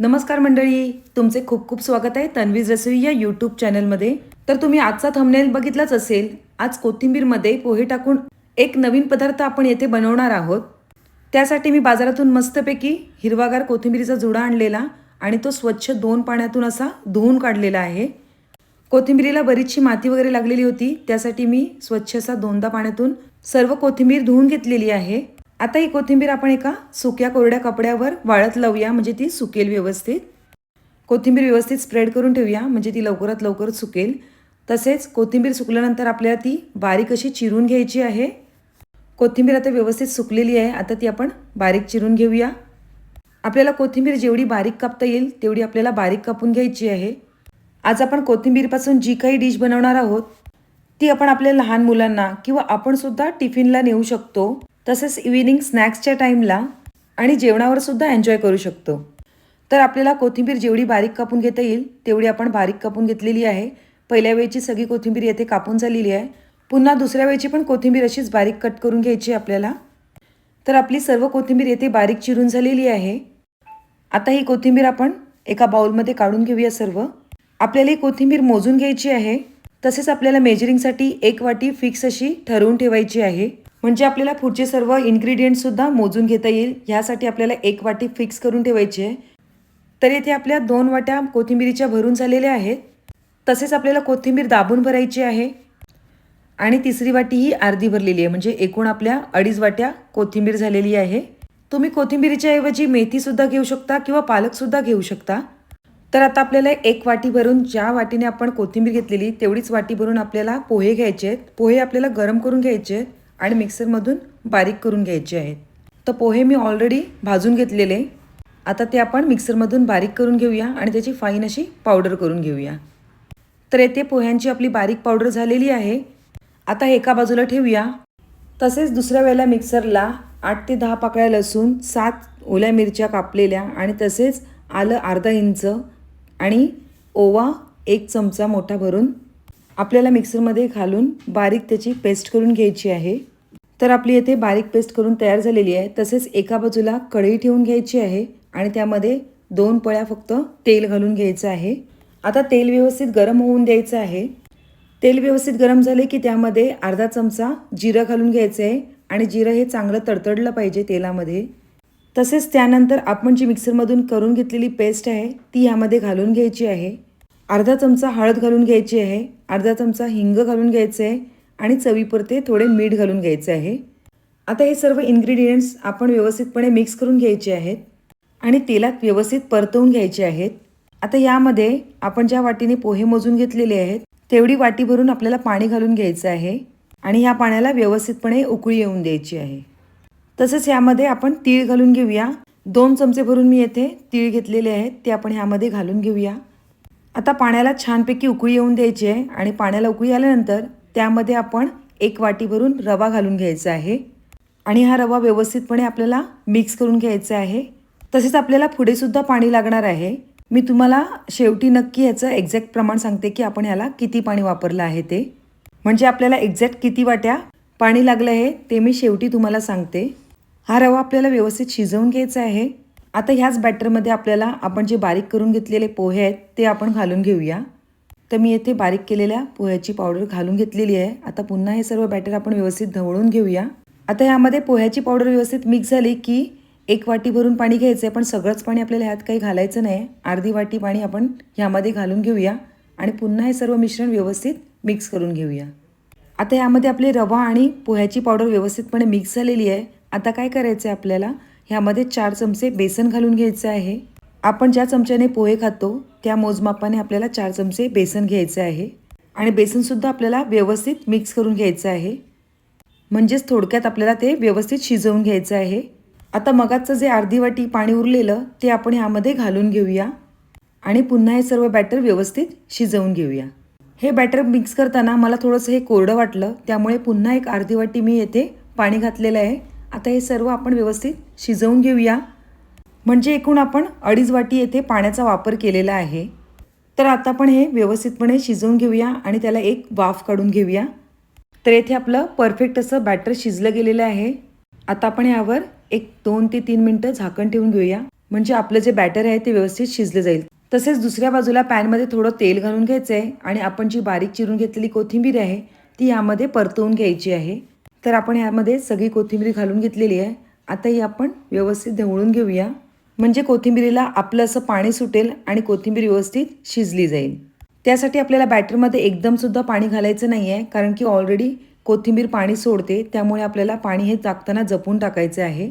नमस्कार मंडळी तुमचे खूप खूप स्वागत आहे तन्वीज रसोई या यूट्यूब चॅनलमध्ये तर तुम्ही आजचा थंबनेल बघितलाच असेल आज कोथिंबीरमध्ये पोहे टाकून एक नवीन पदार्थ आपण येथे बनवणार आहोत. त्यासाठी मी बाजारातून मस्तपैकी हिरवागार कोथिंबीरीचा जुडा आणलेला आणि तो स्वच्छ दोन पाण्यातून असा धुवून काढलेला आहे. कोथिंबीरीला बरीचशी माती वगैरे लागलेली होती त्यासाठी मी स्वच्छ असा दोनदा पाण्यातून सर्व कोथिंबीर धुवून घेतलेली आहे. आता ही कोथिंबीर आपण एका सुक्या कोरड्या कपड्यावर वाळत लावूया म्हणजे ती सुकेल व्यवस्थित. कोथिंबीर व्यवस्थित स्प्रेड करून ठेवूया म्हणजे ती लवकरात लवकर सुकेल. तसेच कोथिंबीर सुकल्यानंतर आपल्याला ती बारीक अशी चिरून घ्यायची आहे. कोथिंबीर आता व्यवस्थित सुकलेली आहे आता ती आपण बारीक चिरून घेऊया. आपल्याला कोथिंबीर जेवढी बारीक कापता येईल तेवढी आपल्याला बारीक कापून घ्यायची आहे. आज आपण कोथिंबीरपासून जी काही डिश बनवणार आहोत ती आपण आपल्या लहान मुलांना किंवा आपणसुद्धा टिफिनला नेऊ शकतो. तसेच इव्हिनिंग स्नॅक्सच्या टाईमला आणि जेवणावर सुद्धा एन्जॉय करू शकतो. तर आपल्याला कोथिंबीर जेवढी बारीक कापून घेता येईल तेवढी आपण बारीक कापून घेतलेली आहे. पहिल्या वेळची सगळी कोथिंबीर येथे कापून झालेली आहे. पुन्हा दुसऱ्या वेळची पण कोथिंबीर अशीच बारीक कट करून घ्यायची आहे आपल्याला. तर आपली सर्व कोथिंबीर येथे बारीक चिरून झालेली आहे. आता ही कोथिंबीर आपण एका बाउलमध्ये काढून घेऊया सर्व. आपल्याला ही कोथिंबीर मोजून घ्यायची आहे. तसेच आपल्याला मेजरिंगसाठी एक वाटी फिक्स अशी ठरवून ठेवायची आहे. म्हणजे आपल्याला पुढचे सर्व इन्ग्रेडियंटसुद्धा मोजून घेता येईल. ह्यासाठी आपल्याला एक वाटी फिक्स करून ठेवायची आहे. तर येथे आपल्या दोन वाट्या कोथिंबीरीच्या भरून झालेल्या आहेत. तसेच आपल्याला कोथिंबीर दाबून भरायची आहे. आणि तिसरी वाटी ही अर्धी भरलेली आहे. म्हणजे एकूण आपल्या अडीच वाट्या कोथिंबीर झालेली आहे. तुम्ही कोथिंबीरीच्या ऐवजी मेथीसुद्धा घेऊ शकता किंवा पालकसुद्धा घेऊ शकता. तर आता आपल्याला एक वाटी भरून ज्या वाटीने आपण कोथिंबीर घेतलेली तेवढीच वाटी भरून आपल्याला पोहे घ्यायचे आहेत. पोहे आपल्याला गरम करून घ्यायचे आहेत. आणि मिक्सरमधून बारीक करून घ्यायचे आहेत. तर पोहे मी ऑलरेडी भाजून घेतलेले. आता ते आपण मिक्सरमधून बारीक करून घेऊया आणि त्याची फाईन अशी पावडर करून घेऊया. तर येथे पोह्यांची आपली बारीक पावडर झालेली आहे. आता एका बाजूला ठेवूया. तसेच दुसऱ्या वेळेला मिक्सरला आठ ते दहा पाकळ्या लसूण सात ओल्या मिरच्या कापलेल्या आणि तसेच आलं अर्धा इंच आणि ओवा एक चमचा मोठा भरून आपल्याला मिक्सरमध्ये घालून बारीक त्याची पेस्ट करून घ्यायची आहे. तर आपली येथे बारीक पेस्ट करून तयार झालेली आहे. तसेच एका बाजूला कढई ठेवून घ्यायची आहे आणि त्यामध्ये दोन पळ्या फक्त तेल घालून घ्यायचं आहे. आता तेल व्यवस्थित गरम होऊन द्यायचं आहे. तेल व्यवस्थित गरम झाले की त्यामध्ये अर्धा चमचा जिरं घालून घ्यायचं आहे आणि जिरं हे चांगलं तडतडलं पाहिजे तेलामध्ये. तसेच त्यानंतर आपण जी मिक्सरमधून करून घेतलेली पेस्ट आहे ती यामध्ये घालून घ्यायची आहे. अर्धा चमचा हळद घालून घ्यायची आहे. अर्धा चमचा हिंग घालून घ्यायचं आहे. आणि चवीपुरते थोडे मीठ घालून घ्यायचे आहे. आता हे सर्व इन्ग्रेडियंट्स आपण व्यवस्थितपणे मिक्स करून घ्यायचे आहेत आणि तेलात व्यवस्थित परतवून घ्यायचे आहेत. आता यामध्ये आपण ज्या वाटीने पोहे मोजून घेतलेले आहेत तेवढी वाटी भरून आपल्याला पाणी घालून घ्यायचं आहे आणि ह्या पाण्याला व्यवस्थितपणे उकळी येऊन द्यायची आहे. तसंच यामध्ये आपण तीळ घालून घेऊया. दोन चमचे भरून मी येथे तीळ घेतलेले आहेत ते आपण ह्यामध्ये घालून घेऊया. आता पाण्याला छानपैकी उकळी येऊन द्यायची आहे आणि पाण्याला उकळी आल्यानंतर त्यामध्ये आपण एक वाटी भरून रवा घालून घ्यायचा आहे. आणि हा रवा व्यवस्थितपणे आपल्याला मिक्स करून घ्यायचा आहे. तसेच आपल्याला पुढेसुद्धा पाणी लागणार आहे. मी तुम्हाला शेवटी नक्की याचं एक्झॅक्ट प्रमाण सांगते की आपण ह्याला किती पाणी वापरलं आहे ते. म्हणजे आपल्याला एक्झॅक्ट किती वाट्या पाणी लागलं आहे ते मी शेवटी तुम्हाला सांगते. हा रवा आपल्याला व्यवस्थित शिजवून घ्यायचा आहे. आता ह्याच बॅटरमध्ये आपल्याला आपण जे बारीक करून घेतलेले पोहे आहेत ते आपण घालून घेऊया. तर मी येथे बारीक केलेल्या पोह्याची पावडर घालून घेतलेली आहे. आता पुन्हा हे सर्व बॅटर आपण व्यवस्थित ढवळून घेऊया. आता ह्यामध्ये पोह्याची पावडर व्यवस्थित मिक्स झाली की एक वाटी भरून पाणी घ्यायचं आहे पण सगळंच पाणी आपल्याला ह्यात काही घालायचं नाही. अर्धी वाटी पाणी आपण ह्यामध्ये घालून घेऊया आणि पुन्हा हे सर्व मिश्रण व्यवस्थित मिक्स करून घेऊया. आता यामध्ये आपले रवा आणि पोह्याची पावडर व्यवस्थितपणे मिक्स झालेली आहे. आता काय करायचं आहे आपल्याला? ह्यामध्ये चार चमचे बेसन घालून घ्यायचं आहे. आपण ज्या चमच्याने पोहे खातो त्या मोजमापाने आपल्याला चार चमचे बेसन घ्यायचं आहे. आणि बेसनसुद्धा आपल्याला व्यवस्थित मिक्स करून घ्यायचं आहे. म्हणजेच थोडक्यात आपल्याला ते व्यवस्थित शिजवून घ्यायचं आहे. आता मगाचं जे अर्धी वाटी पाणी उरलेलं ते आपण ह्यामध्ये घालून घेऊया. आणि पुन्हा हे सर्व बॅटर व्यवस्थित शिजवून घेऊया. हे बॅटर मिक्स करताना मला थोडंसं हे कोरडं वाटलं त्यामुळे पुन्हा एक अर्धी वाटी मी येथे पाणी घातलेलं आहे. आता हे सर्व आपण व्यवस्थित शिजवून घेऊया. म्हणजे एकूण आपण अडीच वाटी येथे पाण्याचा वापर केलेला आहे. तर आता आपण हे व्यवस्थितपणे शिजवून घेऊया आणि त्याला एक वाफ काढून घेऊया. तर येथे आपलं परफेक्ट असं बॅटर शिजलं गेलेलं आहे. आता आपण यावर एक दोन ते तीन मिनटं झाकण ठेवून घेऊया. म्हणजे आपलं जे बॅटर आहे ते व्यवस्थित शिजलं जाईल. तसेच दुसऱ्या बाजूला पॅनमध्ये थोडं तेल घालून घ्यायचं आहे आणि आपण जी बारीक चिरून घेतलेली कोथिंबीर आहे ती यामध्ये परतवून घ्यायची आहे. तर आपण यामध्ये सगळी कोथिंबीर घालून घेतलेली आहे. आता ही आपण व्यवस्थित ढवळून घेऊया. म्हणजे कोथिंबीरीला आपलं असं पाणी सुटेल आणि कोथिंबीर व्यवस्थित शिजली जाईल. त्यासाठी आपल्याला बॅटरमध्ये एकदमसुद्धा पाणी घालायचं नाही आहे कारण की ऑलरेडी कोथिंबीर पाणी सोडते त्यामुळे आपल्याला पाणी हे टाकताना जपून टाकायचं आहे.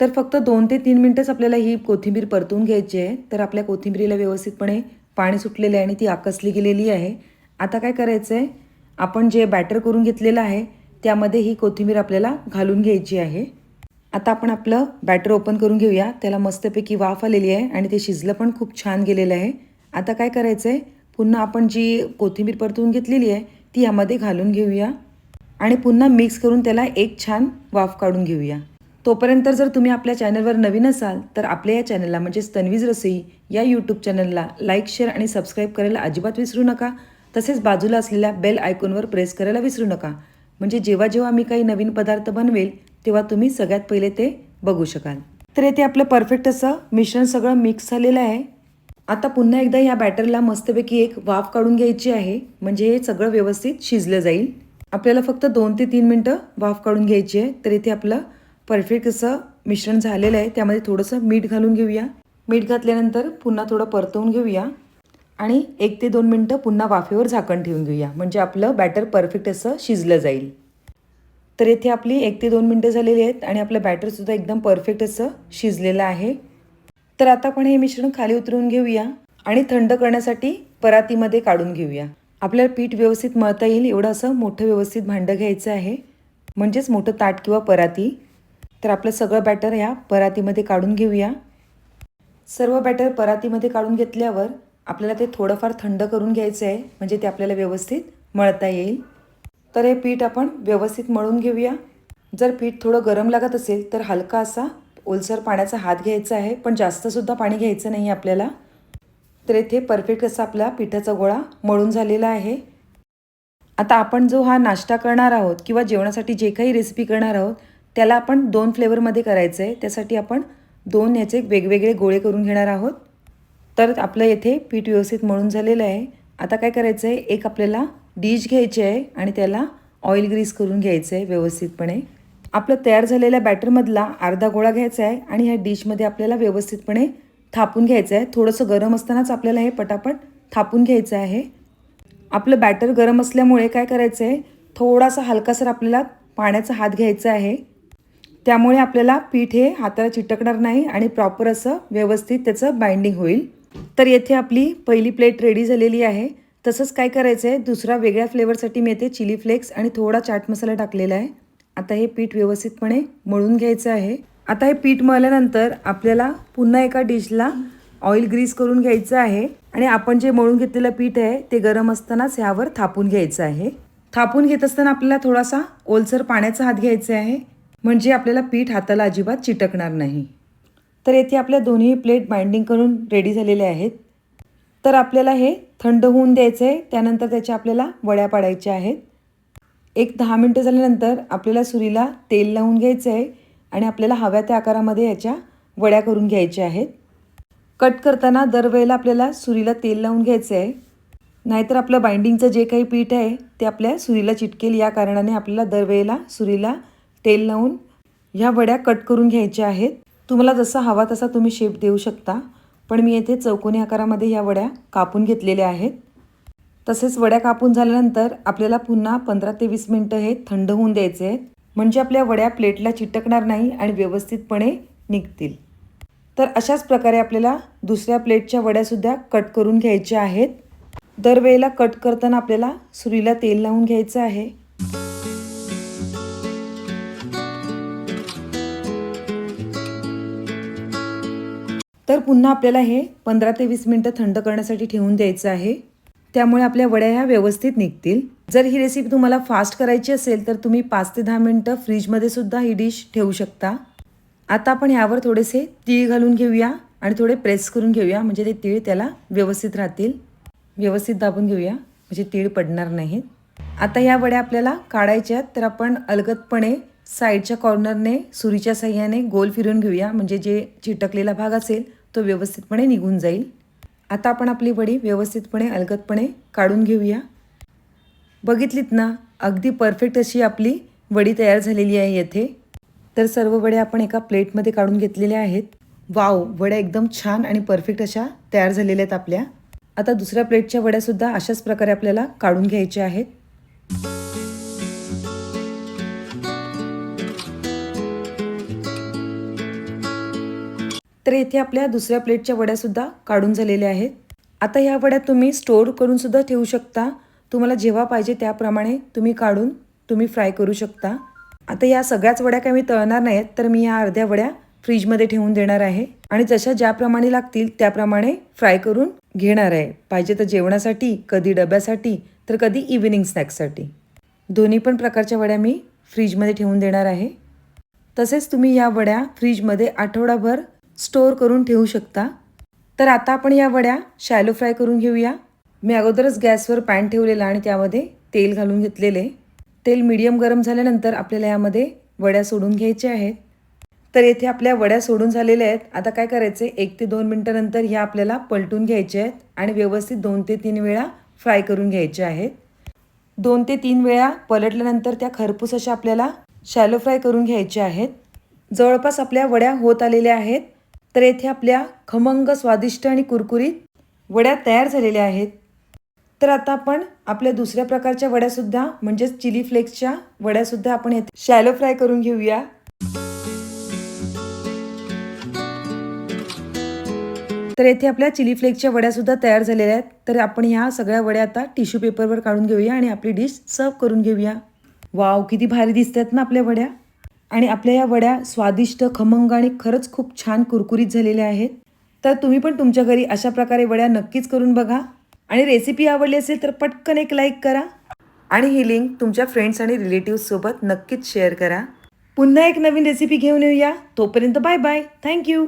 तर फक्त दोन ते तीन मिनटंच आपल्याला ही कोथिंबीर परतून घ्यायची आहे. तर आपल्या कोथिंबीरीला व्यवस्थितपणे पाणी सुटलेलं आहे आणि ती आकसली गेलेली आहे. आता काय करायचं आहे आपण जे बॅटर करून घेतलेलं आहे त्यामध्ये ही कोथिंबीर आपल्याला घालून घ्यायची आहे. आता आपण आपलं बॅटर ओपन करून घेऊया. त्याला मस्तपैकी वाफ आलेली आहे आणि ते शिजलं पण खूप छान गेलेलं आहे. आता काय करायचं आहे पुन्हा आपण जी कोथिंबीर परतवून घेतलेली आहे ती यामध्ये घालून घेऊया. आणि पुन्हा मिक्स करून त्याला एक छान वाफ काढून घेऊया. तोपर्यंत जर तुम्ही आपल्या चॅनलवर नवीन असाल तर आपल्या या चॅनलला म्हणजेच तन्वीज रसोई या यूट्यूब चॅनलला लाईक शेअर आणि सबस्क्राईब करायला अजिबात विसरू नका. तसेच बाजूला असलेल्या बेल आयकॉनवर प्रेस करायला विसरू नका. म्हणजे जेव्हा जेव्हा मी काही नवीन पदार्थ बनवेल तेव्हा तुम्ही सगळ्यात पहिले ते बघू शकाल. तर येथे आपलं परफेक्ट असं मिश्रण सगळं मिक्स झालेलं आहे. आता पुन्हा एकदा या बॅटरला मस्तपैकी एक वाफ काढून घ्यायची आहे. म्हणजे हे सगळं व्यवस्थित शिजलं जाईल. आपल्याला फक्त दोन ते तीन मिनटं वाफ काढून घ्यायची आहे. तर इथे आपलं परफेक्ट असं मिश्रण झालेलं आहे. त्यामध्ये थोडंसं मीठ घालून घेऊया. मीठ घातल्यानंतर पुन्हा थोडं परतवून घेऊया. आणि एक ते दोन मिनटं पुन्हा वाफेवर झाकण ठेवून घेऊया. म्हणजे आपलं बॅटर परफेक्ट असं शिजलं जाईल. तर येथे आपली एक ते दोन मिनटं झालेली आहेत आणि आपलं बॅटरसुद्धा एकदम परफेक्ट असं शिजलेलं आहे. तर आता आपण हे मिश्रण खाली उतरवून घेऊया आणि थंड करण्यासाठी परातीमध्ये काढून घेऊया. आपल्याला पीठ व्यवस्थित मळता येईल एवढं असं मोठं व्यवस्थित भांडं घ्यायचं आहे. म्हणजेच मोठं ताट किंवा पराती. तर आपलं सगळं बॅटर ह्या परातीमध्ये काढून घेऊया. सर्व बॅटर परातीमध्ये काढून घेतल्यावर आपल्याला ते थोडंफार थंड करून घ्यायचं आहे म्हणजे ते आपल्याला व्यवस्थित मळता येईल. तर हे पीठ आपण व्यवस्थित मळून घेऊया. जर पीठ थोडं गरम लागत असेल तर हलका असा ओलसर पाण्याचा हात घ्यायचा आहे पण जास्तसुद्धा पाणी घ्यायचं नाही आपल्याला. तर येथे परफेक्ट असा आपला पिठाचा गोळा मळून झालेला आहे. आता आपण जो हा नाश्ता करणार आहोत किंवा जेवणासाठी जे काही रेसिपी करणार आहोत त्याला आपण दोन फ्लेवरमध्ये करायचं आहे. त्यासाठी आपण दोन याचे वेगवेगळे गोळे करून घेणार आहोत. तर आपलं येथे पीठ व्यवस्थित मळून झालेलं आहे. आता काय करायचं आहे? एक आपल्याला डिश घ्यायची आहे आणि त्याला ऑइल ग्रीस करून घ्यायचं आहे व्यवस्थितपणे. आपलं तयार झालेल्या बॅटरमधला अर्धा गोळा घ्यायचा आहे आणि ह्या डिशमध्ये आपल्याला व्यवस्थितपणे थापून घ्यायचं आहे थोडंसं गरम असतानाच आपल्याला हे पटापट थापून घ्यायचं आहे. आपलं बॅटर गरम असल्यामुळे काय करायचं आहे थोडासा हलकासर आपल्याला पाण्याचा हात घ्यायचा आहे. त्यामुळे आपल्याला पीठ हे हाताला चिटकणार नाही आणि प्रॉपर असं व्यवस्थित त्याचं बाइंडिंग होईल. तर येथे आपली पहिली प्लेट रेडी झालेली आहे. तसंच काय करायचं आहे दुसरा वेगळ्या फ्लेवरसाठी मी येथे चिली फ्लेक्स आणि थोडा चाट मसाला टाकलेला आहे. आता हे पीठ व्यवस्थितपणे मळून घ्यायचं आहे. आता हे पीठ मळल्यानंतर आपल्याला पुन्हा एका डिशला ऑइल ग्रीस करून घ्यायचं आहे आणि आपण जे मळून घेतलेलं पीठ आहे ते गरम असतानाच ह्यावर थापून घ्यायचं आहे. थापून घेत असताना आपल्याला थोडासा ओलसर पाण्याचा हात घ्यायचा आहे. म्हणजे आपल्याला पीठ हाताला अजिबात चिटकणार नाही. तर येथे आपल्या दोन्ही प्लेट बाइंडिंग करून रेडी झालेले आहेत. तर आपल्याला हे थंड होऊन द्यायचं आहे त्यानंतर त्याच्या आपल्याला वड्या पाडायच्या आहेत. एक दहा मिनटं झाल्यानंतर आपल्याला सुरीला तेल लावून घ्यायचं आहे आणि आपल्याला हव्या त्या आकारामध्ये याच्या वड्या करून घ्यायच्या आहेत. कट करताना दरवेळेला आपल्याला सुरीला तेल लावून घ्यायचं आहे नाहीतर आपलं बाइंडिंगचं जे काही पीठ आहे ते आपल्या सुरीला चिटकेल. या कारणाने आपल्याला दरवेळेला सुरीला तेल लावून ह्या वड्या कट करून घ्यायच्या आहेत. तुम्हाला जसा हवा तसा तुम्ही शेप देऊ शकता. पण मी येथे चौकोनी आकारामध्ये ह्या वड्या कापून घेतलेल्या आहेत. तसेच वड्या कापून झाल्यानंतर आपल्याला पुन्हा पंधरा ते वीस मिनटं हे थंड होऊन द्यायचे आहेत. म्हणजे आपल्या वड्या प्लेटला चिटकणार नाही आणि व्यवस्थितपणे निघतील. तर अशाच प्रकारे आपल्याला दुसऱ्या प्लेटच्या वड्यासुद्धा कट करून घ्यायच्या आहेत. दरवेळेला कट करताना आपल्याला सुरीला तेल लावून घ्यायचं आहे. तर पुन्हा आपल्याला हे पंधरा ते वीस मिनटं थंड करण्यासाठी ठेवून द्यायचं आहे. त्यामुळे आपल्या वड्या ह्या व्यवस्थित निघतील. जर ही रेसिपी तुम्हाला फास्ट करायची असेल तर तुम्ही पाच ते दहा मिनटं फ्रीजमध्ये सुद्धा ही डिश ठेवू शकता. आता आपण यावर थोडेसे तीळ घालून घेऊया आणि थोडे प्रेस करून घेऊया म्हणजे ते तीळ त्याला व्यवस्थित राहतील. व्यवस्थित दाबून घेऊया म्हणजे तीळ पडणार नाहीत. आता या वड्या आपल्याला काढायच्या आहेत तर आपण अलगदपणे साईडच्या कॉर्नरने सुरीच्या साह्याने गोल फिरून घेऊया म्हणजे जे चिटकलेला भाग असेल तो व्यवस्थितपणे निघून जाईल. आता आपण आपली वडी व्यवस्थितपणे अलगदपणे काढून घेऊया. बघितलीत ना अगदी परफेक्ट अशी आपली वडी तयार झालेली आहे येथे. तर सर्व वड्या आपण एका प्लेटमध्ये काढून घेतलेल्या आहेत. वाव वड्या एकदम छान आणि परफेक्ट अशा तयार झालेल्या आहेत आपल्या. आता दुसऱ्या प्लेटच्या वड्यासुद्धा अशाच प्रकारे आपल्याला काढून घ्यायच्या आहेत. तर येथे आपल्या दुसऱ्या प्लेटच्या वड्यासुद्धा काढून झालेल्या आहेत. आता ह्या वड्या तुम्ही स्टोअर करूनसुद्धा ठेवू शकता. तुम्हाला जेव्हा पाहिजे त्याप्रमाणे तुम्ही काढून तुम्ही फ्राय करू शकता. आता या सगळ्याच वड्या काही मी तळणार नाहीत तर मी या अर्ध्या वड्या फ्रीजमध्ये ठेवून देणार आहे. आणि जशा ज्याप्रमाणे लागतील त्याप्रमाणे फ्राय करून घेणार आहे. पाहिजे तर जेवणासाठी कधी डब्यासाठी तर कधी इव्हिनिंग स्नॅक्ससाठी दोन्ही पण प्रकारच्या वड्या मी फ्रीजमध्ये ठेवून देणार आहे. तसेच तुम्ही या वड्या फ्रीजमध्ये आठवडाभर स्टोअर करून ठेवू शकता. तर आता आपण या वड्या शॅलो फ्राय करून घेऊया. मी अगोदरच गॅसवर पॅन ठेवलेला आणि त्यामध्ये तेल घालून घेतलेले. तेल मीडियम गरम झाल्यानंतर आपल्याला यामध्ये वड्या सोडून घ्यायच्या आहेत. तर येथे आपल्या वड्या सोडून झालेल्या आहेत. आता काय करायचे? एक ते दोन मिनटानंतर ह्या आपल्याला पलटून घ्यायच्या आहेत आणि व्यवस्थित दोन ते तीन वेळा फ्राय करून घ्यायच्या आहेत. दोन ते तीन वेळा पलटल्यानंतर त्या खरपूस अशा आपल्याला शॅलो फ्राय करून घ्यायच्या आहेत. जवळपास आपल्या वड्या होत आलेल्या आहेत. तर येथे आपल्या खमंग स्वादिष्ट आणि कुरकुरीत वड्या तयार झालेल्या आहेत. तर आता आपण आपल्या दुसऱ्या प्रकारच्या वड्यासुद्धा म्हणजेच चिली फ्लेक्सच्या वड्यासुद्धा आपण येथे शॅलो फ्राय करून घेऊया. तर येथे आपल्या चिली फ्लेक्सच्या वड्यासुद्धा तयार झालेल्या आहेत. तर आपण ह्या सगळ्या वड्या आता टिश्यू पेपरवर काढून घेऊया आणि आपली डिश सर्व करून घेऊया. वाव किती भारी दिसतात ना आपल्या वड्या. आणि आपल्या या वड्या स्वादिष्ट खमंग आणि खरंच खूप छान कुरकुरीत झालेल्या आहेत. तर तुम्ही पण तुमच्या घरी अशा प्रकारे वड्या नक्कीच करून बघा. आणि रेसिपी आवडली असेल तर पटकन एक लाईक करा. आणि ही लिंक तुमच्या फ्रेंड्स आणि रिलेटिव्हसोबत नक्कीच शेअर करा. पुन्हा एक नवीन रेसिपी घेऊन येऊया. तोपर्यंत बाय बाय थँक्यू